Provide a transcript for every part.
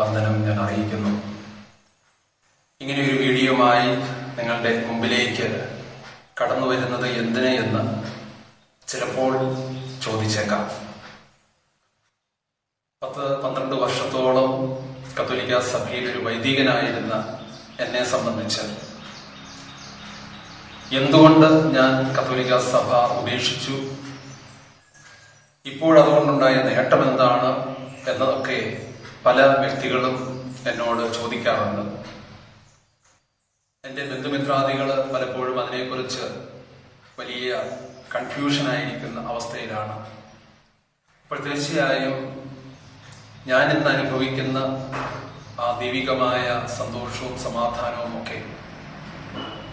വന്ദനം ഞാൻ അറിയിക്കുന്നു. ഇങ്ങനെ ഒരു വീഡിയോമായി നിങ്ങളുടെ മുമ്പിലേക്ക് കടന്നു വരുന്നത് എന്തിന് എന്ന് ചിലപ്പോൾ ചോദിച്ചേക്കാം. പത്ത് പന്ത്രണ്ട് വർഷത്തോളം കത്തോലിക്ക സഭയിൽ ഒരു വൈദികനായിരുന്ന എന്നെ സംബന്ധിച്ച് എന്തുകൊണ്ട് ഞാൻ കത്തോലിക്ക സഭ ഉപേക്ഷിച്ചു? ഇപ്പോഴതുകൊണ്ടുണ്ടായ നേട്ടം എന്താണ് എന്നതൊക്കെ പല വ്യക്തികളും എന്നോട് ചോദിക്കാറുണ്ട്. എന്റെ ബന്ധുമിത്രാദികൾ പലപ്പോഴും അതിനെക്കുറിച്ച് വലിയ കൺഫ്യൂഷനായിരിക്കുന്ന അവസ്ഥയിലാണ്. അപ്പോൾ തീർച്ചയായും ഞാൻ ഇന്ന് അനുഭവിക്കുന്ന ആ ദൈവികമായ സന്തോഷവും സമാധാനവും ഒക്കെ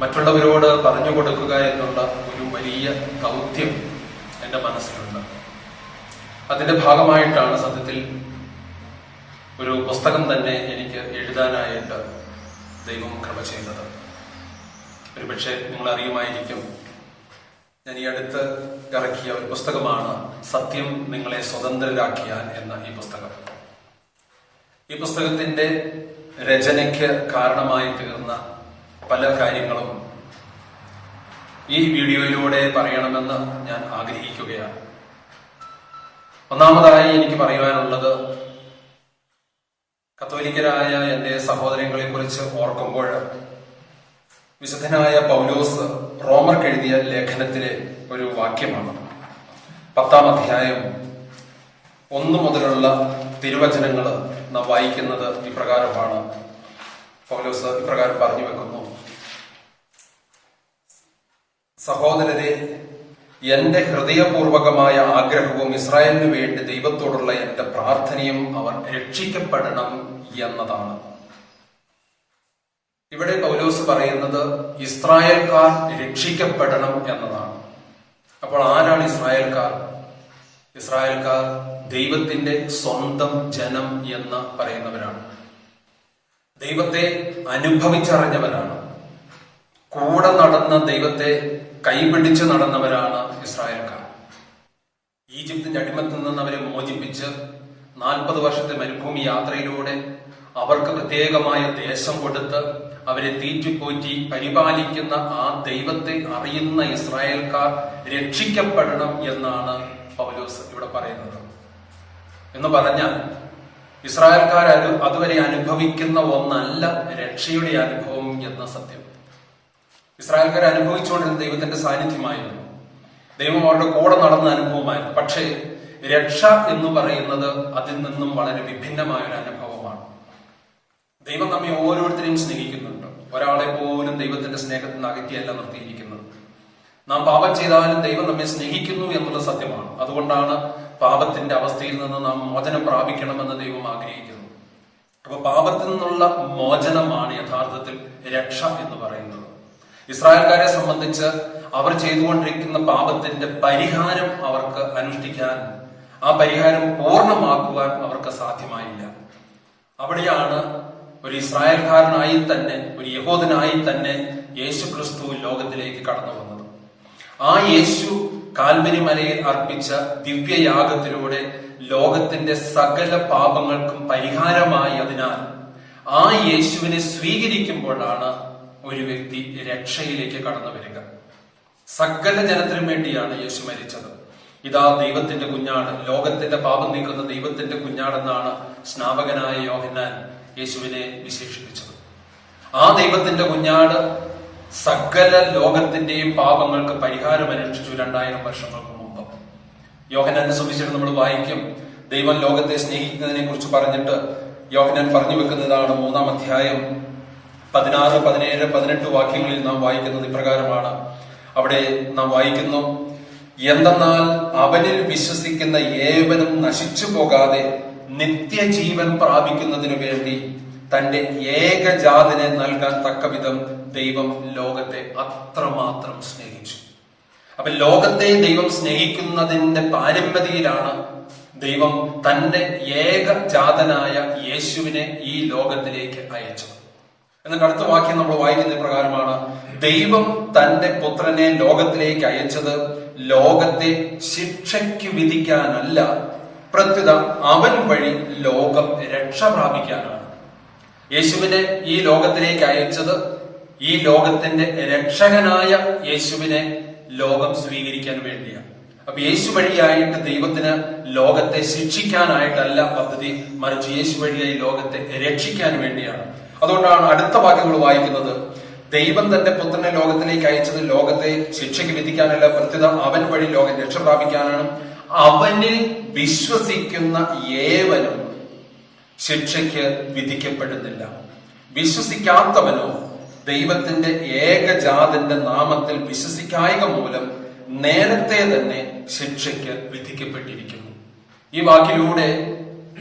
മറ്റുള്ളവരോട് പറഞ്ഞു കൊടുക്കുക എന്നുള്ള ഒരു വലിയ ദൗത്യം എന്റെ മനസ്സിലുണ്ട്. അതിന്റെ ഭാഗമായിട്ടാണ് സത്യത്തിൽ ഒരു പുസ്തകം തന്നെ എനിക്ക് എഴുതാനായിട്ട് ദൈവം കൃപ ചെയ്തത് ഒരുപക്ഷെ നിങ്ങൾ അറിയുമായിരിക്കും ഞാൻ ഈ അടുത്ത് ഇറക്കിയ ഒരു പുസ്തകമാണ് സത്യം നിങ്ങളെ സ്വതന്ത്രരാക്കിയാൽ എന്ന ഈ പുസ്തകം. ഈ പുസ്തകത്തിന്റെ രചനയ്ക്ക് കാരണമായി തീർന്ന പല കാര്യങ്ങളും ഈ വീഡിയോയിലൂടെ പറയണമെന്ന് ഞാൻ ആഗ്രഹിക്കുകയാണ്. ഒന്നാമതായി എനിക്ക് പറയുവാനുള്ളത് കത്തോലിക്കരായ എന്റെ സഹോദരങ്ങളെ കുറിച്ച് ഓർക്കുമ്പോൾ വിശുദ്ധനായ പൗലോസ് റോമർക്ക് എഴുതിയ ലേഖനത്തിലെ ഒരു വാക്യമാണ്. പത്താം അധ്യായം ഒന്നു മുതലുള്ള തിരുവചനങ്ങൾ നാം വായിക്കുന്നത് ഇപ്രകാരമാണ്. പൗലോസ് ഇപ്രകാരം പറഞ്ഞു വെക്കുന്നു. സഹോദരരെ എന്റെ ഹൃദയപൂർവകമായ ആഗ്രഹവും ഇസ്രായേലിനു വേണ്ടി ദൈവത്തോടുള്ള എന്റെ പ്രാർത്ഥനയും അവർ രക്ഷിക്കപ്പെടണം എന്നതാണ്. ഇവിടെ പൗലോസ് പറയുന്നത് ഇസ്രായേൽക്കാർ രക്ഷിക്കപ്പെടണം എന്നതാണ്. അപ്പോൾ ആരാണ് ഇസ്രായേൽക്കാർ? ഇസ്രായേൽക്കാർ ദൈവത്തിന്റെ സ്വന്തം ജനം എന്ന് പറയുന്നവരാണ്. ദൈവത്തെ അനുഭവിച്ചറിഞ്ഞവരാണ്. കൂടെ നടന്ന ദൈവത്തെ കൈപിടിച്ച് നടന്നവരാണ് ഇസ്രായേൽക്കാർ. ഈജിപ്തിന്റെ അടിമത്തിൽ നിന്ന് അവരെ മോചിപ്പിച്ച് നാൽപ്പത് വർഷത്തെ മരുഭൂമി യാത്രയിലൂടെ അവർക്ക് പ്രത്യേകമായ ദേശം കൊടുത്ത് അവരെ തീറ്റിപ്പോറ്റി പരിപാലിക്കുന്ന ആ ദൈവത്തെ അറിയുന്ന ഇസ്രായേൽക്കാർ രക്ഷിക്കപ്പെടണം എന്നാണ് പൗലോസ് ഇവിടെ പറയുന്നത്. എന്ന് പറഞ്ഞാൽ ഇസ്രായേൽക്കാർ അത് അതുവരെ അനുഭവിക്കുന്ന ഒന്നല്ല രക്ഷയുടെ അനുഭവം എന്ന സത്യം. ഇസ്രായേൽക്കാർ അനുഭവിച്ചുകൊണ്ടിരുന്ന ദൈവത്തിന്റെ സാന്നിധ്യമായിരുന്നു. ദൈവം അവരുടെ കൂടെ നടന്ന അനുഭവമായിരുന്നു. പക്ഷേ രക്ഷ എന്ന് പറയുന്നത് അതിൽ നിന്നും വളരെ വിഭിന്നമായ ഒരു അനുഭവമാണ് ദൈവം നമ്മെ ഓരോരുത്തരെയും സ്നേഹിക്കുന്നുണ്ട്. ഒരാളെ പോലും ദൈവത്തിന്റെ സ്നേഹത്തിൽ നിന്ന് അകറ്റിയല്ല നിർത്തിയിരിക്കുന്നത്. നാം പാപം ചെയ്താലും ദൈവം നമ്മെ സ്നേഹിക്കുന്നു എന്നുള്ള സത്യമാണ്. അതുകൊണ്ടാണ് പാപത്തിന്റെ അവസ്ഥയിൽ നിന്ന് നാം മോചനം പ്രാപിക്കണമെന്ന് ദൈവം ആഗ്രഹിക്കുന്നു. അപ്പൊ പാപത്തിൽ നിന്നുള്ള മോചനമാണ് യഥാർത്ഥത്തിൽ രക്ഷ എന്ന് പറയുന്നത്. ഇസ്രായേൽക്കാരെ സംബന്ധിച്ച് അവർ ചെയ്തുകൊണ്ടിരിക്കുന്ന പാപത്തിന്റെ പരിഹാരം അവർക്ക് അനുഷ്ഠിക്കാൻ ആ പരിഹാരം പൂർണമാക്കുവാൻ അവർക്ക് സാധ്യമായില്ല. അവിടെയാണ് ഒരു ഇസ്രായേൽക്കാരനായി തന്നെ ഒരു യഹോദനായി തന്നെ യേശു ക്രിസ്തു ലോകത്തിലേക്ക് കടന്നു വന്നത്. ആ യേശു കാൽവരി മലയിൽ അർപ്പിച്ച ദിവ്യയാഗത്തിലൂടെ ലോകത്തിന്റെ സകല പാപങ്ങൾക്കും പരിഹാരമായി അതിനാൽ ആ യേശുവിനെ സ്വീകരിക്കുമ്പോഴാണ് ഒരു വ്യക്തി രക്ഷയിലേക്ക് കടന്നു വരിക. സകല ജനത്തിനും വേണ്ടിയാണ് യേശു മരിച്ചത്. ഇതാ ദൈവത്തിന്റെ കുഞ്ഞാണ് ലോകത്തിന്റെ പാപം നീക്കുന്ന ദൈവത്തിന്റെ കുഞ്ഞാടെന്നാണ് സ്നാപകനായ യോഹന്നാൻ യേശുവിനെ വിശേഷിപ്പിച്ചത്. ആ ദൈവത്തിന്റെ കുഞ്ഞാട് സകല ലോകത്തിന്റെയും പാപങ്ങൾക്ക് പരിഹാരം അനുഷ്ഠിച്ചു രണ്ടായിരം വർഷങ്ങൾക്ക് മുമ്പ്. യോഹനാന്റെ സുവിശേഷം നമ്മൾ വായിക്കും. ദൈവം ലോകത്തെ സ്നേഹിക്കുന്നതിനെ കുറിച്ച് പറഞ്ഞിട്ട് യോഹനാൻ പറഞ്ഞു വെക്കുന്നതാണ് മൂന്നാം അധ്യായം. പതിനാറ് പതിനേഴ് പതിനെട്ട് വാക്യങ്ങളിൽ നാം വായിക്കുന്നത് ഇപ്രകാരമാണ്. അവിടെ നാം വായിക്കുന്നു എന്തെന്നാൽ അവനിൽ വിശ്വസിക്കുന്ന ഏവനും നശിച്ചു പോകാതെ നിത്യജീവൻ പ്രാപിക്കുന്നതിനു വേണ്ടി തന്റെ ഏകജാതനെ നൽകാൻ തക്കവിധം ദൈവം ലോകത്തെ അത്രമാത്രം സ്നേഹിച്ചു. അപ്പൊ ലോകത്തെ ദൈവം സ്നേഹിക്കുന്നതിന്റെ പാരമ്പര്യയിലാണ് ദൈവം തന്റെ ഏകജാതനായ യേശുവിനെ ഈ ലോകത്തിലേക്ക് അയച്ചത്. എന്നിട്ട് അടുത്ത വാക്യം നമ്മൾ വായിക്കുന്ന പ്രകാരമാണ് ദൈവം തന്റെ പുത്രനെ ലോകത്തിലേക്ക് അയച്ചത് ലോകത്തെ ശിക്ഷയ്ക്ക് വിധിക്കാനല്ല പ്രത്യുത അവൻ വഴി ലോകം രക്ഷ പ്രാപിക്കാനാണ്. യേശുവിനെ ഈ ലോകത്തിലേക്ക് അയച്ചത് ഈ ലോകത്തിന്റെ രക്ഷകനായ യേശുവിനെ ലോകം സ്വീകരിക്കാൻ വേണ്ടിയാണ്. അപ്പൊ യേശു വഴിയായിട്ട് ദൈവത്തിന് ലോകത്തെ ശിക്ഷിക്കാനായിട്ടല്ല പദ്ധതി മറിച്ച് യേശു വഴിയായി ലോകത്തെ രക്ഷിക്കാൻ വേണ്ടിയാണ്. അതുകൊണ്ടാണ് അടുത്ത വാക്യങ്ങൾ വായിക്കുന്നത് ദൈവം തന്റെ പുത്രനെ ലോകത്തിലേക്ക് അയച്ചത് ലോകത്തെ ശിക്ഷയ്ക്ക് വിധിക്കാനല്ല പ്രത്യുത അവൻ വഴി ലോകം രക്ഷ പ്രാപിക്കാനാണ്. അവനിൽ വിശ്വസിക്കുന്ന ഏവനും ശിക്ഷയ്ക്ക് വിധിക്കപ്പെടുന്നില്ല. വിശ്വസിക്കാത്തവനോ ദൈവത്തിന്റെ ഏകജാതന്റെ നാമത്തിൽ വിശ്വസിക്കായക മൂലം നേരത്തെ തന്നെ ശിക്ഷയ്ക്ക് വിധിക്കപ്പെട്ടിരിക്കുന്നു. ഈ വാക്കിലൂടെ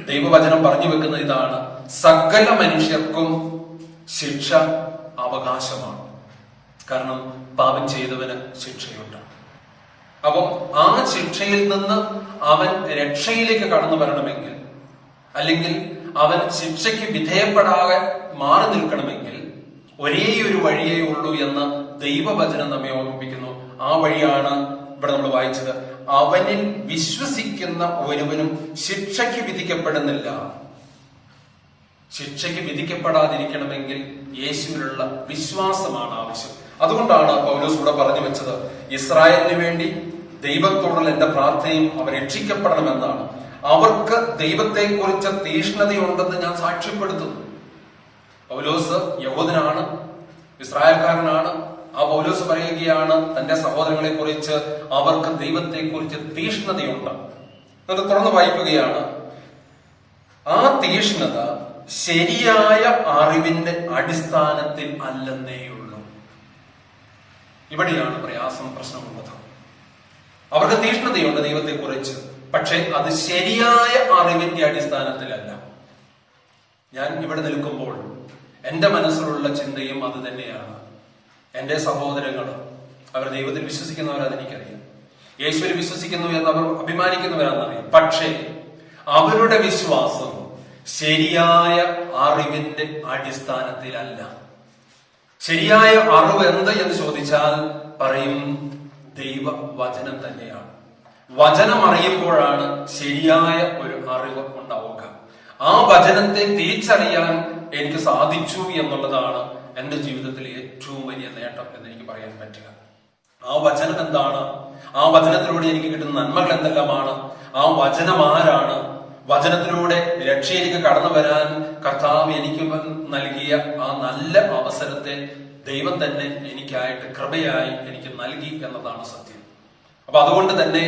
ദൈവവചനം പറഞ്ഞു വെക്കുന്ന ഇതാണ്. സകല മനുഷ്യർക്കും ശിക്ഷ അവകാശമാണ്. കാരണം പാപം ചെയ്തവന് ശിക്ഷയുണ്ട്. അപ്പം ആ ശിക്ഷയിൽ നിന്ന് അവൻ രക്ഷയിലേക്ക് കടന്നു വരണമെങ്കിൽ അല്ലെങ്കിൽ അവൻ ശിക്ഷയ്ക്ക് വിധേയപ്പെടാതെ മാറി നിൽക്കണമെങ്കിൽ ഒരേ ഒരു വഴിയേ ഉള്ളൂ എന്ന് ദൈവവചനം നമ്മെ ഓർമ്മിപ്പിക്കുന്നു. ആ വഴിയാണ് ഇവിടെ നമ്മൾ വായിച്ചത്. അവനിൽ വിശ്വസിക്കുന്ന ഒരുവനും ശിക്ഷയ്ക്ക് വിധിക്കപ്പെടുന്നില്ല. ശിക്ഷയ്ക്ക് വിധിക്കപ്പെടാതിരിക്കണമെങ്കിൽ യേശുവിനുള്ള വിശ്വാസമാണ് ആവശ്യം. അതുകൊണ്ടാണ് പൗലോസ് ഇവിടെ പറഞ്ഞു വെച്ചത് ഇസ്രായേലിന് വേണ്ടി ദൈവത്തോടുള്ള എന്റെ പ്രാർത്ഥനയും അവർ രക്ഷിക്കപ്പെടണമെന്നാണ്. അവർക്ക് ദൈവത്തെ കുറിച്ച് തീഷ്ണതയുണ്ടെന്ന് ഞാൻ സാക്ഷ്യപ്പെടുത്തുന്നു. പൗലോസ് യഹോദനാണ് ഇസ്രായേൽക്കാരനാണ്. ആ പൗലോസ് പറയുകയാണ് തന്റെ സഹോദരങ്ങളെ കുറിച്ച് അവർക്ക് ദൈവത്തെ കുറിച്ച് തീഷ്ണതയുണ്ട്. എന്നിട്ട് തുറന്ന് വായിക്കുകയാണ്. ആ തീഷ്ണത ശരിയായ അറിവിന്റെ അടിസ്ഥാനത്തിൽ അല്ലെന്നേയുള്ളൂ. ഇവിടെയാണ് പ്രയാസം പ്രശ്നമുള്ളത്. അവർക്ക് തീഷ്ണതയുണ്ട് ദൈവത്തെ കുറിച്ച്. പക്ഷെ അത് ശരിയായ അറിവിന്റെ അടിസ്ഥാനത്തിലല്ല. ഞാൻ ഇവിടെ നിൽക്കുമ്പോൾ എന്റെ മനസ്സിലുള്ള ചിന്തയും അത് തന്നെയാണ്. എന്റെ സഹോദരങ്ങൾ അവർ ദൈവത്തിൽ വിശ്വസിക്കുന്നവരാന്ന് എനിക്കറിയാം. യേശുവിൽ വിശ്വസിക്കുന്നു എന്ന് അവർ അഭിമാനിക്കുന്നവരാണെന്നറിയാം പക്ഷേ അവരുടെ വിശ്വാസം ശരിയായ അറിവിന്റെ അടിസ്ഥാനത്തിലല്ല. ശരിയായ അറിവ് എന്ത് എന്ന് ചോദിച്ചാൽ പറയും ദൈവ വചനം തന്നെയാണ്. വചനം അറിയുമ്പോഴാണ് ശരിയായ ഒരു അറിവ് ഉണ്ടാവുക. ആ വചനത്തെ തിരിച്ചറിയാൻ എനിക്ക് സാധിച്ചു എന്നുള്ളതാണ് എന്റെ ജീവിതത്തിലെ ഏറ്റവും വലിയ നേട്ടം എന്ന് എനിക്ക് പറയാൻ പറ്റുക. ആ വചനം എന്താണ്? ആ വചനത്തിലൂടെ എനിക്ക് കിട്ടുന്ന നന്മകൾ എന്തെല്ലാമാണ്? ആ വചനം ആരാണ്? വചനത്തിലൂടെ രക്ഷയിലേക്ക് കടന്നു വരാൻ കർത്താവ് എനിക്ക് നൽകിയ ആ നല്ല അവസരത്തെ ദൈവം തന്നെ എനിക്കായിട്ട് കൃപയായി എനിക്ക് നൽകി എന്നതാണ് സത്യം. അപ്പൊ അതുകൊണ്ട് തന്നെ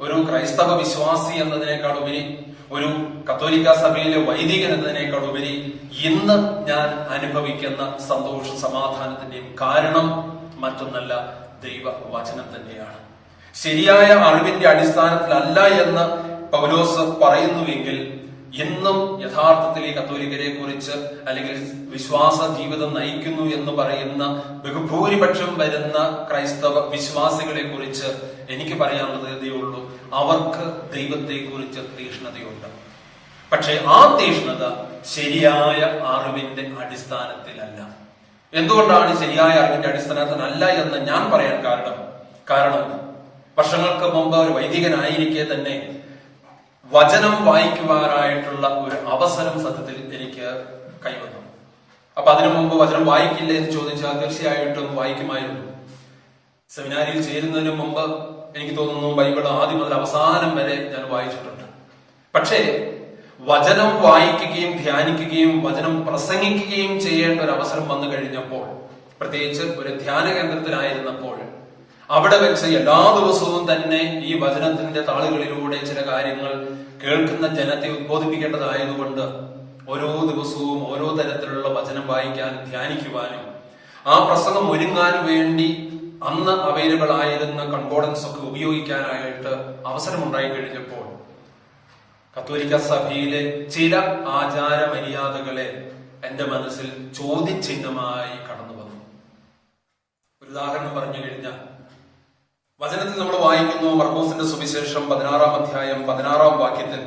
ഒരു ക്രൈസ്തവ വിശ്വാസി എന്നതിനേക്കാൾ ഉപരി ഒരു കത്തോലിക്ക സഭയിലെ വൈദികൻ എന്നതിനേക്കാൾ ഉപരി ഇന്ന് ഞാൻ അനുഭവിക്കുന്ന സന്തോഷ സമാധാനത്തിന്റെയും കാരണം മറ്റൊന്നല്ല ദൈവ വചനം തന്നെയാണ്. ശരിയായ അറിവിന്റെ അടിസ്ഥാനത്തിലല്ല എന്ന് പൗലോസ് പറയുന്നുവെങ്കിൽ ഇന്നും യഥാർത്ഥത്തിൽ ഈ കത്തോലിക്കരെ കുറിച്ച് അല്ലെങ്കിൽ വിശ്വാസ ജീവിതം നയിക്കുന്നു എന്ന് പറയുന്ന ബഹുഭൂരിപക്ഷം വരുന്ന ക്രൈസ്തവ വിശ്വാസികളെ കുറിച്ച് എനിക്ക് പറയാനുള്ളതേ ഉള്ളൂ. അവർക്ക് ദൈവത്തെ കുറിച്ച് തീഷ്ണതയുണ്ട്. പക്ഷെ ആ തീഷ്ണത ശരിയായ അറിവിന്റെ അടിസ്ഥാനത്തിലല്ല. എന്തുകൊണ്ടാണ് ശരിയായ അറിവിന്റെ അടിസ്ഥാനത്തിലല്ല എന്ന് ഞാൻ പറയാൻ കാരണം? കാരണം വർഷങ്ങൾക്ക് മുമ്പ് ഒരു വൈദികനായിരിക്കെ തന്നെ വചനം വായിക്കുവാനായിട്ടുള്ള ഒരു അവസരം സത്യത്തിൽ എനിക്ക് കൈവന്നു. അപ്പൊ അതിനു മുമ്പ് വചനം വായിക്കില്ലേ എന്ന് ചോദിച്ചാൽ തീർച്ചയായിട്ടും വായിക്കുമായിരുന്നു. സെമിനാരിയിൽ ചേരുന്നതിന് മുമ്പ് എനിക്ക് തോന്നുന്നു ബൈബിൾ ആദ്യം മുതൽ അവസാനം വരെ ഞാൻ വായിച്ചിട്ടുണ്ട്. പക്ഷേ വചനം വായിക്കുകയും ധ്യാനിക്കുകയും വചനം പ്രസംഗിക്കുകയും ചെയ്യേണ്ട ഒരു അവസരം വന്നു കഴിഞ്ഞപ്പോൾ പ്രത്യേകിച്ച് ഒരു ധ്യാന കേന്ദ്രത്തിലായിരുന്നപ്പോൾ അവിടെ വെച്ച് എല്ലാ ദിവസവും തന്നെ ഈ വചനത്തിന്റെ താളുകളിലൂടെ ചില കാര്യങ്ങൾ കേൾക്കുന്ന ജനത്തെ ഉദ്ബോധിപ്പിക്കേണ്ടതായതുകൊണ്ട് ഓരോ ദിവസവും ഓരോ തരത്തിലുള്ള വചനം വായിക്കാനും ധ്യാനിക്കുവാനും ആ പ്രസംഗം ഒരുങ്ങാൻ വേണ്ടി അന്ന് അവൈലബിൾ ആയിരുന്ന കൺകോഡൻസ് ഒക്കെ ഉപയോഗിക്കാനായിട്ട് അവസരമുണ്ടായി കഴിഞ്ഞപ്പോൾ കത്തോലിക്ക സഭയിലെ ചില ആചാര മര്യാദകളെ എന്റെ മനസ്സിൽ ചോദ്യചിഹ്നമായി കടന്നു വന്നു ഒരു ഉദാഹരണം പറഞ്ഞു കഴിഞ്ഞാൽ വചനത്തിൽ നമ്മൾ വായിക്കുന്നു മർക്കോസിന്റെ സുവിശേഷം പതിനാറാം അധ്യായം പതിനാറാം വാക്യത്തിൽ.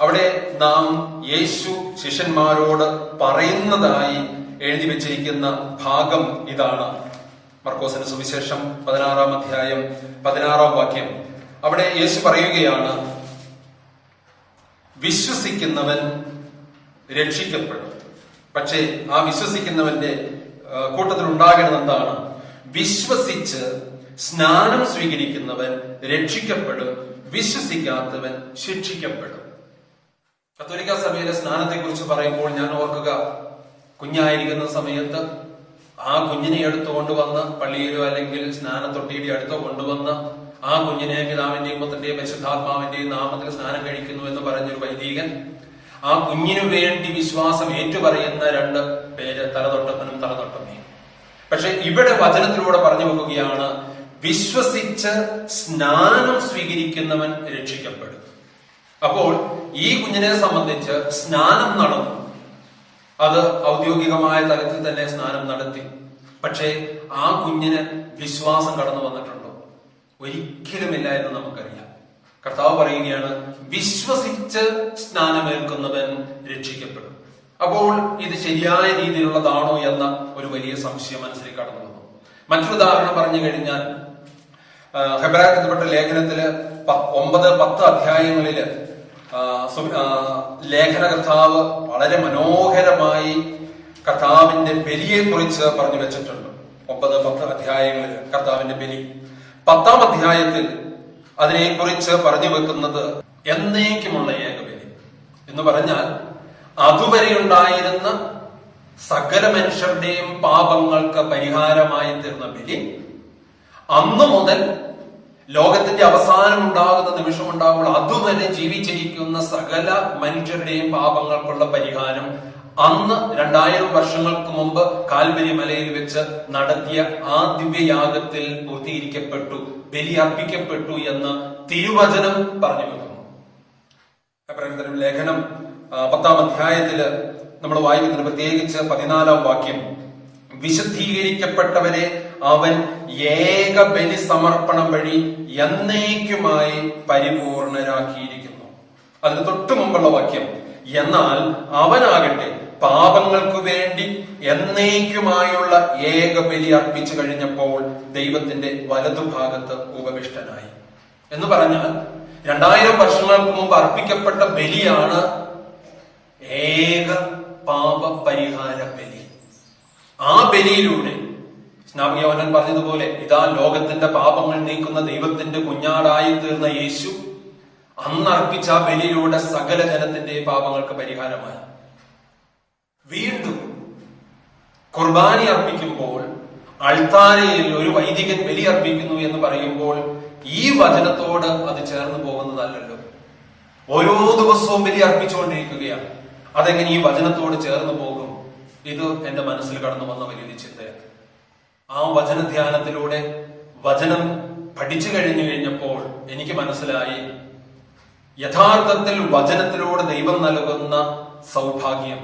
അവിടെ നാം യേശു ശിഷ്യന്മാരോട് പറയുന്നതായി എഴുതി വെച്ചിരിക്കുന്ന ഭാഗം ഇതാണ്. മർക്കോസിന്റെ സുവിശേഷം പതിനാറാം അധ്യായം പതിനാറാം വാക്യം. അവിടെ യേശു പറയുകയാണ് വിശ്വസിക്കുന്നവൻ രക്ഷിക്കപ്പെടും. പക്ഷേ ആ വിശ്വസിക്കുന്നവന്റെ കൂട്ടത്തിൽ ഉണ്ടാകേണ്ടത് എന്താണ് വിശ്വസിച്ച് സ്നാനം സ്വീകരിക്കുന്നവൻ രക്ഷിക്കപ്പെടും വിശ്വസിക്കാത്തവൻ ശിക്ഷിക്കപ്പെടും. കത്തോലിക്ക സഭയിലെ സ്നാനത്തെ കുറിച്ച് പറയുമ്പോൾ ഞാൻ ഓർക്കുക കുഞ്ഞായിരിക്കുന്ന സമയത്ത് ആ കുഞ്ഞിനെ എടുത്തു കൊണ്ടുവന്ന് പള്ളിയിലോ അല്ലെങ്കിൽ സ്നാനത്തൊട്ടിയുടെ അടുത്തോ കൊണ്ടുവന്ന് ആ കുഞ്ഞിനെ പിതാവിന്റെയും പുത്രന്റെയും പരിശുദ്ധാത്മാവിന്റെയും നാമത്തിൽ സ്നാനം കഴിക്കുന്നു എന്ന് പറഞ്ഞൊരു വൈദികൻ ആ കുഞ്ഞിനു വേണ്ടി വിശ്വാസം ഏറ്റുപറയുന്ന രണ്ട് പേര് തലതൊട്ടപ്പനും തലതൊട്ടമ്മയും. പക്ഷെ ഇവിടെ വചനത്തിലൂടെ പറഞ്ഞു വെക്കുകയാണ് വിശ്വസിച്ച് സ്നാനം സ്വീകരിക്കുന്നവൻ രക്ഷിക്കപ്പെടും. അപ്പോൾ ഈ കുഞ്ഞിനെ സംബന്ധിച്ച് സ്നാനം നടന്നു. അത് ഔദ്യോഗികമായ തലത്തിൽ തന്നെ സ്നാനം നടത്തി. പക്ഷേ ആ കുഞ്ഞിന് വിശ്വാസം കടന്നു വന്നിട്ടുണ്ടോ? ഒരിക്കലുമില്ല എന്ന് നമുക്കറിയാം. കർത്താവ് പറയുകയാണ് വിശ്വസിച്ച് സ്നാനമേൽക്കുന്നവൻ രക്ഷിക്കപ്പെടും. അപ്പോൾ ഇത് ശരിയായ രീതിയിലുള്ളതാണോ എന്ന ഒരു വലിയ സംശയം മനസ്സിൽ കടന്നു വന്നു. മറ്റൊരു ഉദാഹരണം പറഞ്ഞു കഴിഞ്ഞാൽ ആ, എന്നപ്പെട്ട ലേഖനത്തിൽ ഒമ്പത് പത്ത് അധ്യായങ്ങളിൽ ലേഖന കർത്താവ് വളരെ മനോഹരമായി കർത്താവിന്റെ ബലിയെ കുറിച്ച് പറഞ്ഞു വെച്ചിട്ടുണ്ട്. ഒമ്പത് പത്ത് അധ്യായങ്ങളിൽ കർത്താവിന്റെ ബലി. പത്താം അധ്യായത്തിൽ അതിനെക്കുറിച്ച് പറഞ്ഞു വെക്കുന്നത് എന്നേക്കുമുള്ള ഏകബലി. എന്ന് പറഞ്ഞാൽ അതുവരെ ഉണ്ടായിരുന്ന സകല മനുഷ്യരുടെയും പാപങ്ങൾക്ക് പരിഹാരമായി തീർന്ന ബലി അന്നു മുതൽ ലോകത്തിന്റെ അവസാനം ഉണ്ടാകുന്ന നിമിഷം ഉണ്ടാകുമ്പോൾ അതുവരെ ജീവിച്ചിരിക്കുന്ന സകല മനുഷ്യരുടെയും പാപങ്ങൾക്കുള്ള പരിഹാരം അന്ന് രണ്ടായിരം വർഷങ്ങൾക്ക് മുമ്പ് കാൽവരി മലയിൽ വെച്ച് നടത്തിയ ആ ദിവ്യയാഗത്തിൽ പൂർത്തീകരിക്കപ്പെട്ടു ബലിയർപ്പിക്കപ്പെട്ടു എന്ന് തിരുവചനം പറഞ്ഞു വെക്കുന്നു. ലേഖനം പത്താം അധ്യായത്തിൽ നമ്മൾ വായിക്കുന്നത് പ്രത്യേകിച്ച് പതിനാലാം വാക്യം വിശുദ്ധീകരിക്കപ്പെട്ടവരെ അവൻ ഏക ബലി സമർപ്പണം വഴി എന്നേക്കുമായി പരിപൂർണരാക്കിയിരിക്കുന്നു. അതിന് തൊട്ടു മുമ്പുള്ള വാക്യം എന്നാൽ അവനാകട്ടെ പാപങ്ങൾക്കു വേണ്ടി എന്നേക്കുമായുള്ള ഏക ബലി അർപ്പിച്ചു കഴിഞ്ഞപ്പോൾ ദൈവത്തിന്റെ വലതുഭാഗത്ത് ഉപവിഷ്ടനായി. എന്ന് പറഞ്ഞാൽ രണ്ടായിരം വർഷങ്ങൾക്ക് മുമ്പ് അർപ്പിക്കപ്പെട്ട ബലിയാണ് ഏക പാപ പരിഹാര ബലി. ആ ബലിയിലൂടെ. സ്നാപകയോനൻ പറഞ്ഞതുപോലെ ഇതാ ലോകത്തിന്റെ പാപങ്ങൾ നീക്കുന്ന ദൈവത്തിന്റെ കുഞ്ഞാടായി തീർന്ന യേശു അന്നർപ്പിച്ച ആ ബലിയിലൂടെ സകല ജനത്തിന്റെ പാപങ്ങൾക്ക് പരിഹാരമായി. വീണ്ടും കുർബാനി അർപ്പിക്കുമ്പോൾ അൾത്താരയിൽ ഒരു വൈദികൻ ബലി അർപ്പിക്കുന്നു എന്ന് പറയുമ്പോൾ ഈ വചനത്തോട് അത് ചേർന്ന് പോകുന്നതല്ലല്ലോ. ഓരോ ദിവസവും ബലി അർപ്പിച്ചുകൊണ്ടിരിക്കുകയാണ്. അതെങ്ങനെ ഈ വചനത്തോട് ചേർന്ന് പോകും? ഇത് എന്റെ മനസ്സിൽ കടന്നു വന്ന വലിയൊരു ചിന്തയാണ് ആ വചന ധ്യാനത്തിലൂടെ വചനം പഠിച്ചു കഴിഞ്ഞു കഴിഞ്ഞപ്പോൾ എനിക്ക് മനസ്സിലായി യഥാർത്ഥത്തിൽ വചനത്തിലൂടെ ദൈവം നൽകുന്ന സൗഭാഗ്യം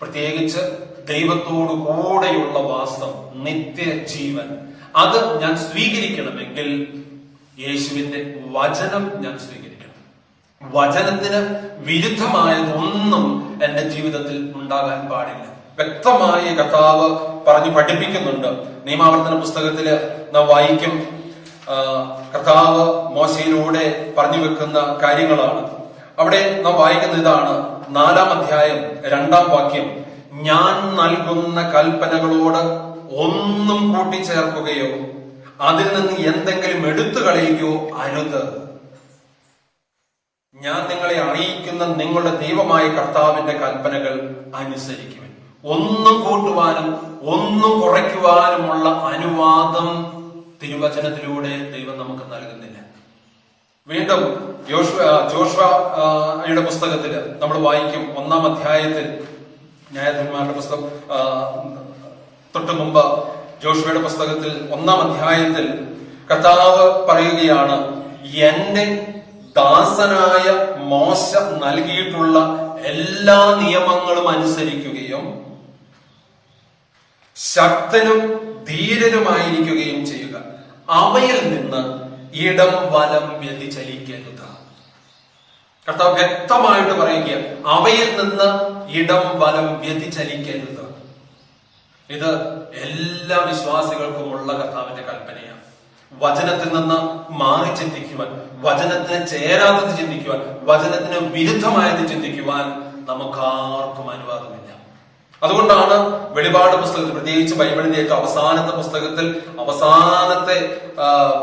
പ്രത്യേകിച്ച് ദൈവത്തോടു കൂടെയുള്ള വാസം നിത്യജീവൻ അത് ഞാൻ സ്വീകരിക്കണമെങ്കിൽ യേശുവിന്റെ വചനം ഞാൻ സ്വീകരിക്കണം. വചനത്തിന് വിരുദ്ധമായതൊന്നും എന്റെ ജീവിതത്തിൽ ഉണ്ടാകാൻ പാടില്ല. വ്യക്തമായി കർത്താവ് പറഞ്ഞു പഠിപ്പിക്കുന്നുണ്ട്. നിയമാവർത്തന പുസ്തകത്തിൽ നാം വായിക്കും. കർത്താവ് മോശയിലൂടെ പറഞ്ഞു വെക്കുന്ന കാര്യങ്ങളാണ്. അവിടെ നാം വായിക്കുന്ന ഇതാണ്. നാലാം അധ്യായം രണ്ടാം വാക്യം. ഞാൻ നൽകുന്ന കൽപ്പനകളോട് ഒന്നും കൂട്ടിച്ചേർക്കുകയോ അതിൽ നിന്ന് എന്തെങ്കിലും എടുത്തു കളയുകയോ അരുത്. ഞാൻ നിങ്ങളെ അറിയിക്കുന്ന നിങ്ങളുടെ ദൈവമായ കർത്താവിന്റെ കൽപ്പനകൾ അനുസരിക്കുവിൻ ഒന്നും കൂട്ടുവാനും ഒന്നും കുറയ്ക്കുവാനുമുള്ള അനുവാദം തിരുവചനത്തിലൂടെ ദൈവം നമുക്ക് നൽകുന്നില്ല. വീണ്ടും ജോഷ ജോഷയുടെ പുസ്തകത്തിൽ നമ്മൾ വായിക്കും ഒന്നാം അധ്യായത്തിൽ ന്യായാധിപന്മാരുടെ പുസ്തകം തൊട്ട് മുമ്പ് ജോഷയുടെ പുസ്തകത്തിൽ ഒന്നാം അധ്യായത്തിൽ കർത്താവ് പറയുകയാണ് എന്റെ ദാസനായ മോശ നൽകിയിട്ടുള്ള എല്ലാ നിയമങ്ങളും അനുസരിക്കുകയും ശക്തനും ധീരനുമായിരിക്കുകയും ചെയ്യുക. അവയിൽ നിന്ന് ഇടം വലം വ്യതിചലിക്കരുത്. കർത്താവ് വ്യക്തമായിട്ട് പറയുക അവയിൽ നിന്ന് ഇടം വലം വ്യതിചലിക്കരുത്. ഇത് എല്ലാ വിശ്വാസികൾക്കും ഉള്ള കർത്താവിന്റെ കൽപ്പനയാണ്. വചനത്തിൽ നിന്ന് മാറി ചിന്തിക്കുവാൻ വചനത്തിന് ചേരാത്തത് ചിന്തിക്കുവാൻ വചനത്തിന് വിരുദ്ധമായത് ചിന്തിക്കുവാൻ നമുക്കാർക്കും അനുവാദമില്ല. അതുകൊണ്ടാണ് വെളിപാട് പുസ്തകത്തിൽ പ്രത്യേകിച്ച് ബൈബിളിന്റെ ഏറ്റവും അവസാനത്തെ പുസ്തകത്തിൽ അവസാനത്തെ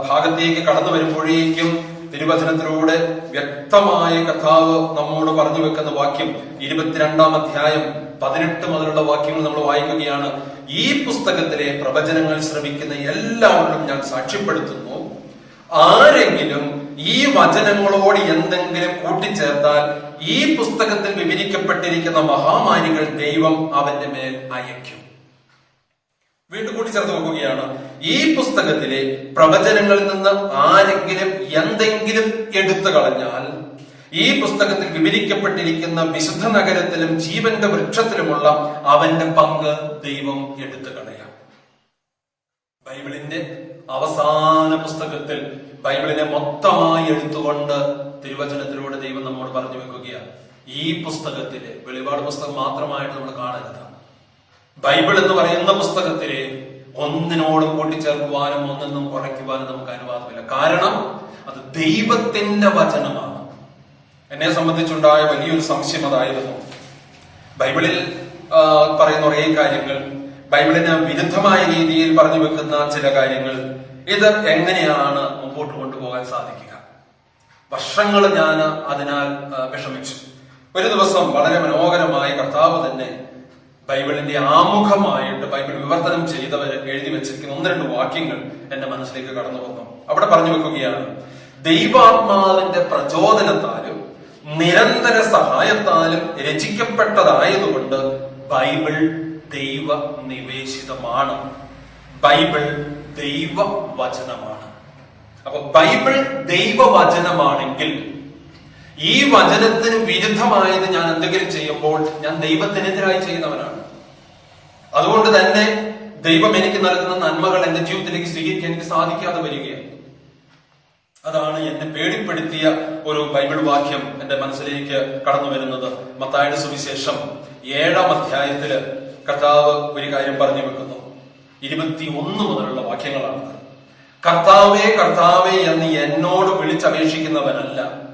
ഭാഗത്തേക്ക് കടന്നു വരുമ്പോഴേക്കും തിരുവചനത്തിലൂടെ വ്യക്തമായ കഥാവ് നമ്മോട് പറഞ്ഞു വെക്കുന്ന വാക്യം ഇരുപത്തിരണ്ടാം അധ്യായം പതിനെട്ട് മുതലുള്ള വാക്യങ്ങൾ നമ്മൾ വായിക്കുകയാണ്. ഈ പുസ്തകത്തിലെ പ്രവചനങ്ങൾ ശ്രമിക്കുന്ന എല്ലാവരും ഞാൻ സാക്ഷ്യപ്പെടുത്തുന്നു. ആരെങ്കിലും ഈ വചനങ്ങളോട് എന്തെങ്കിലും കൂട്ടിച്ചേർത്താൽ ഈ പുസ്തകത്തിൽ വിവരിക്കപ്പെട്ടിരിക്കുന്ന മഹാമാരികൾ ദൈവം അവന്റെ മേൽ അയക്കും വീണ്ടും കൂട്ടിച്ചേർത്ത് നോക്കുകയാണ്. ഈ പുസ്തകത്തിലെ പ്രവചനങ്ങളിൽ നിന്ന് ആരെങ്കിലും എന്തെങ്കിലും എടുത്തു കളഞ്ഞാൽ ഈ പുസ്തകത്തിൽ വിവരിക്കപ്പെട്ടിരിക്കുന്ന വിശുദ്ധ നഗരത്തിലും ജീവന്റെ വൃക്ഷത്തിലുമുള്ള അവന്റെ പങ്ക് ദൈവം എടുത്തു കളയാം. ബൈബിളിന്റെ അവസാന പുസ്തകത്തിൽ ബൈബിളിനെ മൊത്തമായി എടുത്തുകൊണ്ട് തിരുവചനത്തിലൂടെ ദൈവം നമ്മോട് പറഞ്ഞു വെക്കുകയാണ്. ഈ പുസ്തകത്തിലെ വെളിപാട് പുസ്തകം മാത്രമായിട്ട് നമ്മൾ കാണരുത്. ബൈബിൾ എന്ന് പറയുന്ന പുസ്തകത്തിലെ ഒന്നിനോടും കൂട്ടിച്ചേർക്കുവാനും ഒന്നിനും കുറയ്ക്കുവാനും നമുക്ക് അനുവാദമില്ല. കാരണം അത് ദൈവത്തിന്റെ വചനമാണ്. എന്നെ സംബന്ധിച്ചുണ്ടായ വലിയൊരു സംശയം അതായിരുന്നു. ബൈബിളിൽ പറയുന്ന ഒരേ കാര്യങ്ങൾ ബൈബിളിന് വിരുദ്ധമായ രീതിയിൽ പറഞ്ഞു വെക്കുന്ന ചില കാര്യങ്ങൾ ഇത് എങ്ങനെയാണ് മുമ്പോട്ട് കൊണ്ടുപോകാൻ സാധിക്കുക? വർഷങ്ങൾ ഞാൻ അതിനാൽ വിഷമിച്ചു. ഒരു ദിവസം വളരെ മനോഹരമായി കർത്താവ് തന്നെ ബൈബിളിന്റെ ആമുഖമായിട്ട് ബൈബിൾ വിവർത്തനം ചെയ്തവർ എഴുതി വെച്ചിരിക്കുന്ന ഒന്ന് രണ്ട് വാക്യങ്ങൾ എന്റെ മനസ്സിലേക്ക് കടന്നു വന്നു. അവിടെ പറഞ്ഞു വെക്കുകയാണ് ദൈവാത്മാവിന്റെ പ്രചോദനത്താലും നിരന്തര സഹായത്താലും രചിക്കപ്പെട്ടതായതുകൊണ്ട് ബൈബിൾ ദൈവ നിവേശിതമാണ് ബൈബിൾ ദൈവ വചനമാണ് അപ്പൊ ബൈബിൾ ദൈവവചനമാണെങ്കിൽ ഈ വചനത്തിന് വിരുദ്ധമായത് ഞാൻ എന്തെങ്കിലും ചെയ്യുമ്പോൾ ഞാൻ ദൈവത്തിനെതിരായി ചെയ്യുന്നവനാണ്. അതുകൊണ്ട് തന്നെ ദൈവം എനിക്ക് നൽകുന്ന നന്മകൾ എന്റെ ജീവിതത്തിലേക്ക് സ്വീകരിക്കാൻ എനിക്ക് സാധിക്കാതെ വരികയാണ്. അതാണ് എന്നെ പേടിപ്പെടുത്തിയ ഒരു ബൈബിൾ വാക്യം എന്റെ മനസ്സിലേക്ക് കടന്നു വരുന്നത്. മത്തായുടെ സുവിശേഷം ഏഴാം അധ്യായത്തിൽ കർത്താവ് ഒരു കാര്യം പറഞ്ഞു വെക്കുന്നു. ഇരുപത്തി ഒന്ന് മുതലുള്ള വാക്യങ്ങളാണ്. കർത്താവേ കർത്താവേ എന്ന് എന്നോട് വിളിച്ചപേക്ഷിക്കുന്നവനല്ല.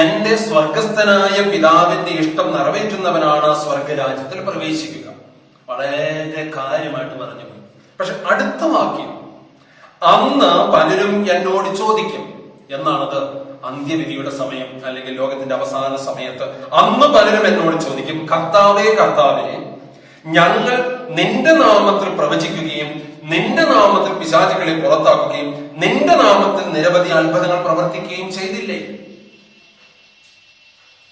എന്റെ സ്വർഗസ്ഥനായ പിതാവിന്റെ ഇഷ്ടം നിറവേറ്റുന്നവനാണ് സ്വർഗരാജ്യത്തിൽ പ്രവേശിക്കുക. വളരെ കാര്യമായിട്ട് പറഞ്ഞു പോയി. പക്ഷെ അടുത്ത വാക്യം അന്ന് പലരും എന്നോട് ചോദിക്കും. എന്നാണത് അന്ത്യവിധിയുടെ സമയം അല്ലെങ്കിൽ ലോകത്തിന്റെ അവസാന സമയത്ത് അന്ന് പലരും എന്നോട് ചോദിക്കും കർത്താവേ കർത്താവേ ഞങ്ങൾ നിന്റെ നാമത്തിൽ പ്രവചിക്കുകയും നിന്റെ നാമത്തിൽ പിശാചുകളെ പുറത്താക്കുകയും നിന്റെ നാമത്തിൽ നിരവധി അത്ഭുതങ്ങൾ പ്രവർത്തിക്കുകയും ചെയ്തില്ലേ?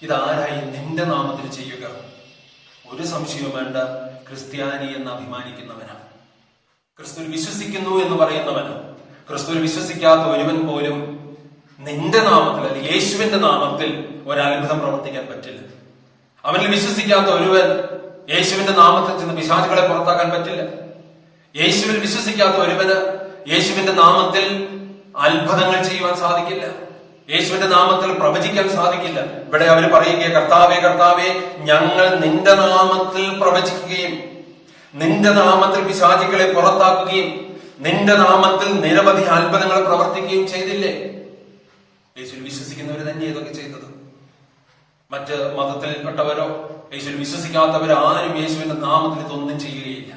ഇതാരായി നിന്റെ നാമത്തിൽ ചെയ്യുക? ഒരു സംശയവും വേണ്ട. ക്രിസ്ത്യാനി എന്ന് അഭിമാനിക്കുന്നവനാണ് ക്രിസ്തുവിൽ വിശ്വസിക്കുന്നു എന്ന് പറയുന്നവനാണ് ക്രിസ്തുവിൽ വിശ്വസിക്കാത്ത ഒരുവൻ പോലും നിന്റെ നാമത്തിൽ അല്ലെങ്കിൽ യേശുവിന്റെ നാമത്തിൽ ഒരത്ഭുതം പ്രവർത്തിക്കാൻ പറ്റില്ല. അവനിൽ വിശ്വസിക്കാത്ത ഒരുവൻ യേശുവിന്റെ നാമത്തിൽ ചെന്ന് പിശാചുകളെ പുറത്താക്കാൻ പറ്റില്ല. യേശുവിൽ വിശ്വസിക്കാത്ത ഒരുവന് യേശുവിന്റെ നാമത്തിൽ അത്ഭുതങ്ങൾ ചെയ്യുവാൻ സാധിക്കില്ല. യേശുവിന്റെ നാമത്തിൽ പ്രവചിക്കാൻ സാധിക്കില്ല. ഇവിടെ അവർ പറയുക കർത്താവേ കർത്താവേ ഞങ്ങൾ നിന്റെ നാമത്തിൽ പ്രവചിക്കുകയും നിന്റെ നാമത്തിൽ പിശാചികളെ പുറത്താക്കുകയും നിന്റെ നാമത്തിൽ നിരവധി അത്ഭുതങ്ങൾ പ്രവർത്തിക്കുകയും ചെയ്തില്ലേ? യേശുവിൽ വിശ്വസിക്കുന്നവർ തന്നെ ഇതൊക്കെ ചെയ്തത്. മറ്റ് മതത്തിൽപ്പെട്ടവരോ യേശുവിൽ വിശ്വസിക്കാത്തവരോ ആരും യേശുവിന്റെ നാമത്തിൽ ഇതൊന്നും ചെയ്യുകയില്ല.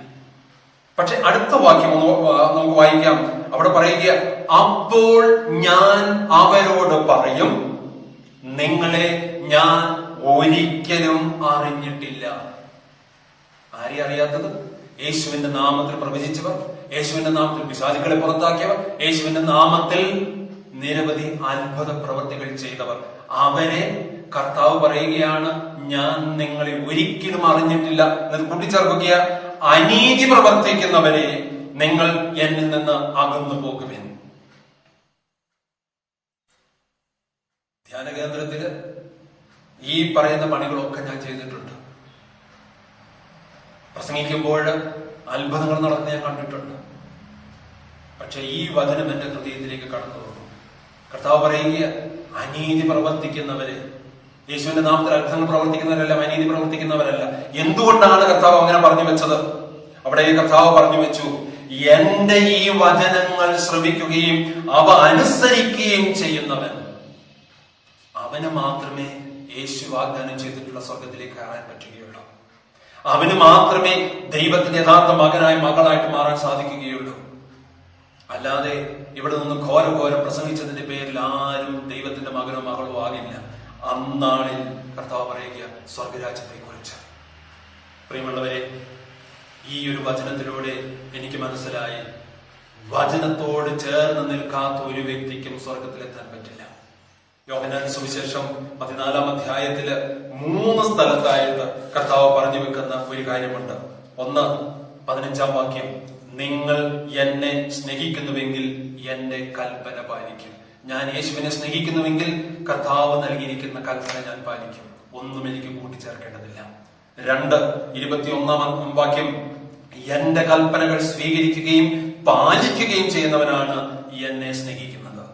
പക്ഷെ അടുത്ത വാക്യം നമുക്ക് വായിക്കാം. അവിടെ പറയുക അപ്പോൾ ഞാൻ അവരോട് പറയും നിങ്ങളെ ഞാൻ ഒരിക്കലും അറിഞ്ഞിട്ടില്ല. ആരെ അറിയാത്തത്? യേശുവിന്റെ നാമത്തിൽ പ്രവചിച്ചവർ യേശുവിന്റെ നാമത്തിൽ പിശാചുക്കളെ പുറത്താക്കിയവർ യേശുവിന്റെ നാമത്തിൽ നിരവധി അത്ഭുത പ്രവൃത്തികൾ ചെയ്തവർ. അവരെ കർത്താവ് പറയുകയാണ് ഞാൻ നിങ്ങളെ ഒരിക്കലും അറിഞ്ഞിട്ടില്ല. എന്നത് കൂട്ടിച്ചേർക്കുക അനീതി പ്രവർത്തിക്കുന്നവരെ നിങ്ങൾ എന്നിൽ നിന്ന് അകന്നു പോകുവിൻ. ധ്യാന കേന്ദ്രത്തിൽ ഈ പറയുന്ന പണികളൊക്കെ ഞാൻ ചെയ്തിട്ടുണ്ട്. പ്രസംഗിക്കുമ്പോൾ അത്ഭുതങ്ങൾ നടന്ന് ഞാൻ കണ്ടിട്ടുണ്ട്. പക്ഷെ ഈ വചനം എന്റെ ഹൃദയത്തിലേക്ക് കടന്നു കർത്താവ് പറയുക അനീതി പ്രവർത്തിക്കുന്നവര് യേശുവിന്റെ നാമത്തിൽ അത്ഭുതങ്ങൾ പ്രവർത്തിക്കുന്നവരല്ല അനീതി പ്രവർത്തിക്കുന്നവരല്ല. എന്തുകൊണ്ടാണ് കർത്താവ് അങ്ങനെ പറഞ്ഞു വെച്ചത്? അവിടെ ഈ കർത്താവ് പറഞ്ഞു വെച്ചു എന്റെ ഈ വചനങ്ങൾ ശ്രവിക്കുകയും അവ അനുസരിക്കുകയും ചെയ്യുന്നവൻ അവന് മാത്രമേ യേശു വാഗ്ദാനം ചെയ്തിട്ടുള്ള സ്വർഗത്തിലേക്ക് കയറാൻ പറ്റുകയുള്ളൂ. അവന് മാത്രമേ ദൈവത്തിന്റെ യഥാർത്ഥ മകനായി മകളായിട്ട് മാറാൻ സാധിക്കുകയുള്ളൂ. അല്ലാതെ ഇവിടെ നിന്ന് ഘോര ഘോരം പ്രസംഗിച്ചതിന്റെ പേരിൽ ആരും ദൈവത്തിന്റെ മകനോ മകളോ ആകില്ല. അന്നാളിൽ കർത്താവ് പറയുക സ്വർഗരാജ്യത്തെ കുറിച്ച് പ്രിയമുള്ളവരെ ഈ ഒരു വചനത്തിലൂടെ എനിക്ക് മനസ്സിലായി. വചനത്തോട് ചേർന്ന് നിൽക്കാത്ത ഒരു വ്യക്തിക്കും സ്വർഗത്തിലെത്താൻ പറ്റില്ല. യോഹനാൻ സുവിശേഷം പതിനാലാം അധ്യായത്തിൽ മൂന്ന് സ്ഥലത്തായിട്ട് കർത്താവ് പറഞ്ഞു വെക്കുന്ന ഒരു കാര്യമുണ്ട്. ഒന്ന് പതിനഞ്ചാം വാക്യം നിങ്ങൾ എന്നെ സ്നേഹിക്കുന്നുവെങ്കിൽ എന്റെ കൽപ്പന പാലിക്കും. ഞാൻ യേശുവിനെ സ്നേഹിക്കുന്നുവെങ്കിൽ കർത്താവ് നൽകിയിരിക്കുന്ന കൽപ്പന ഞാൻ പാലിക്കും. ഒന്നും എനിക്ക് കൂട്ടിച്ചേർക്കേണ്ടതില്ല. രണ്ട് ഇരുപത്തിയൊന്നാം വാക്യം എന്റെ കൽപ്പനകൾ സ്വീകരിക്കുകയും പാലിക്കുകയും ചെയ്യുന്നവനാണ് എന്നെ സ്നേഹിക്കുന്നത്.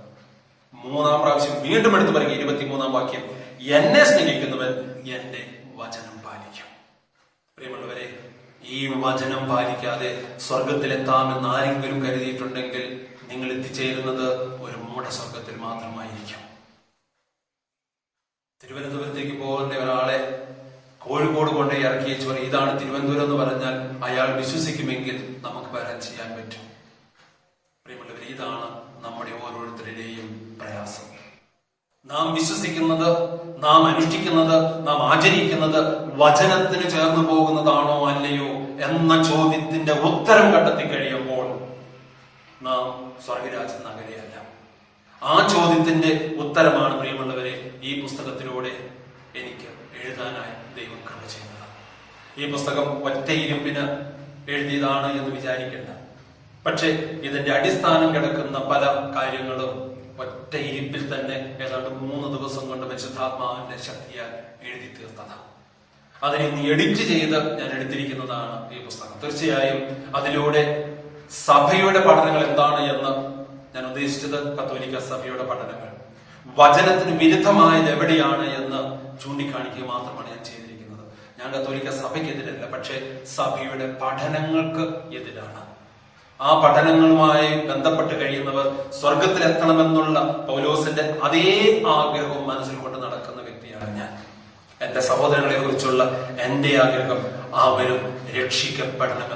മൂന്നാം പ്രാവശ്യം വീണ്ടും എടുത്തു പറയുക ഇരുപത്തിമൂന്നാം വാക്യം. എന്നെ സ്നേഹിക്കുന്നവൻ എന്റെ വചനം പാലിക്കും. പ്രിയമുള്ളവരെ ഈ വചനം പാലിക്കാതെ സ്വർഗത്തിലെത്താമെന്ന് ആരെങ്കിലും കരുതിയിട്ടുണ്ടെങ്കിൽ നിങ്ങൾ എത്തിച്ചേരുന്നത് ഒരു മൂട സ്വർഗത്തിൽ മാത്രമായിരിക്കും. തിരുവനന്തപുരത്തേക്ക് പോകുന്ന ഒരാളെ കോഴിക്കോട് കൊണ്ട് ഇറക്കി വെച്ച് പറയും ഇതാണ് തിരുവനന്തപുരം എന്ന് പറഞ്ഞാൽ അയാൾ വിശ്വസിക്കുമെങ്കിൽ നമുക്ക് വരാൻ ചെയ്യാൻ പറ്റും. പ്രിയമുള്ളവർ ഇതാണ് നമ്മുടെ ഓരോരുത്തരുടെയും പ്രയാസം. നാം വിശ്വസിക്കുന്നത് നാം അനുഷ്ഠിക്കുന്നത് നാം ആചരിക്കുന്നത് വചനത്തിന് ചേർന്ന് പോകുന്നതാണോ അല്ലയോ എന്ന ചോദ്യത്തിന്റെ ഉത്തരം കണ്ടെത്തി കഴിയുമ്പോൾ നാം സ്വർഗരാജ്യം നഗരയല്ല ആ ചോദ്യത്തിന്റെ ഉത്തരമാണ് പ്രിയമുള്ളവരെ ഈ പുസ്തകത്തിലൂടെ എനിക്ക് എഴുതാനായി ദൈവം കൃപ ചെയ്യുന്നത് ഈ പുസ്തകം ഒറ്റ ഇരുമ്പിന് എഴുതിയതാണ് എന്ന് വിചാരിക്കേണ്ട. പക്ഷെ ഇതിന്റെ അടിസ്ഥാനം കിടക്കുന്ന പല കാര്യങ്ങളും ഒറ്റ ഇരിപ്പിൽ തന്നെ ഏതാണ്ട് മൂന്ന് ദിവസം കൊണ്ട് പരിശുദ്ധാത്മാവിന്റെ ശക്തിയാൽ എഴുതി തീർത്തതാണ്. അതിനെ ഇന്ന് എഡിറ്റ് ചെയ്ത് ഞാൻ എടുത്തിരിക്കുന്നതാണ് ഈ പുസ്തകം. തീർച്ചയായും അതിലൂടെ സഭയുടെ പഠനങ്ങൾ എന്താണ് എന്ന് ഞാൻ ഉദ്ദേശിച്ചത് കത്തോലിക്ക സഭയുടെ പഠനങ്ങൾ. വചനത്തിന് വിരുദ്ധമായത് എവിടെയാണ് എന്ന് ചൂണ്ടിക്കാണിക്കുക മാത്രമാണ് ഞാൻ ചെയ്തിരിക്കുന്നത്. ഞാൻ കത്തോലിക്ക സഭയ്ക്കെതിരല്ല പക്ഷേ സഭയുടെ പഠനങ്ങൾക്ക് എതിരാണ്. ആ പഠനങ്ങളുമായി ബന്ധപ്പെട്ട് കഴിയുന്നവർ സ്വർഗത്തിലെത്തണമെന്നുള്ള പൗലോസിന്റെ അതേ ആഗ്രഹവും മനസ്സിൽ കൊണ്ട് നടക്കുന്ന വ്യക്തിയാണ് ഞാൻ. എന്റെ സഹോദരങ്ങളെ കുറിച്ചുള്ള എന്റെ ആഗ്രഹം അവരും രക്ഷിക്കപ്പെടണമെന്നുള്ള തന്നെയാണ്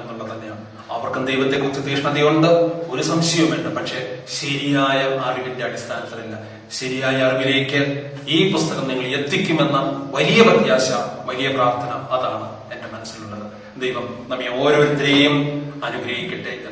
അവർക്കും ദൈവത്തെ കുറിച്ച് തീഷ്ണതയുണ്ട്. ഒരു സംശയവുമില്ല. പക്ഷെ ശരിയായ അറിവിന്റെ അടിസ്ഥാനത്തിലല്ല. ശരിയായ അറിവിലേക്ക് ഈ പുസ്തകം നിങ്ങൾ എത്തിക്കുമെന്ന വലിയ പ്രത്യാശ വലിയ പ്രാർത്ഥന അതാണ് എന്റെ മനസ്സിലുള്ളത്. ദൈവം നമ്മെ ഓരോരുത്തരെയും അനുഗ്രഹിക്കട്ടെ